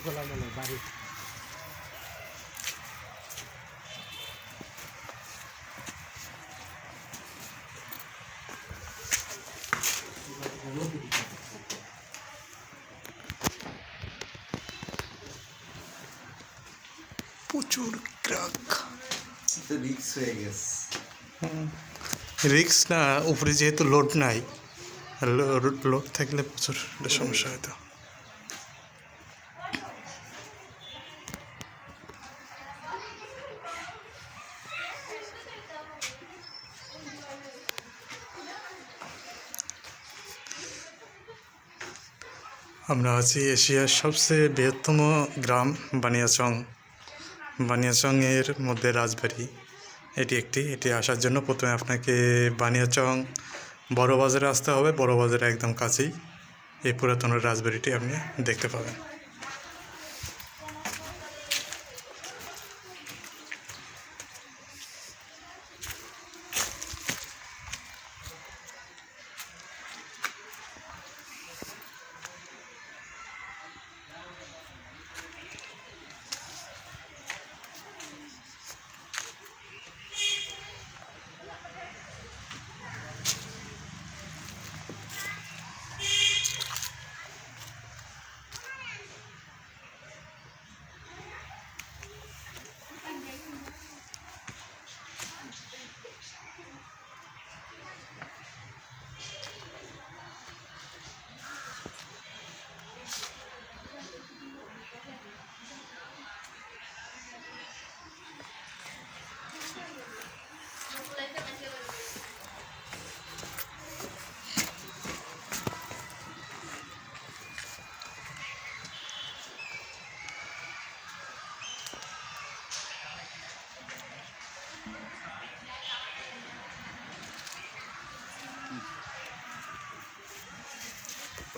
উপকূলা মানে বাড়ি। প্রচুর ক্রাক রিক্স হয়ে গেছে। রিক্স না উপরে যেহেতু লোড নাই লোড থাকলে প্রচুর একটা সমস্যা হতো আমরা আছি এশিয়ার সবচেয়ে বৃহত্তম গ্রাম বানিয়াচং। বানিয়াচংয়ের মধ্যে রাজবাড়ি। এটি একটি, এটি আসার জন্য প্রথমে আপনাকে বানিয়াচং বড়বাজারে আসতে হবে। বড়বাজারে একদম কাছেই এই পুরাতন রাজবাড়িটি আপনি দেখতে পাবেন।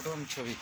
প্রথম ছবি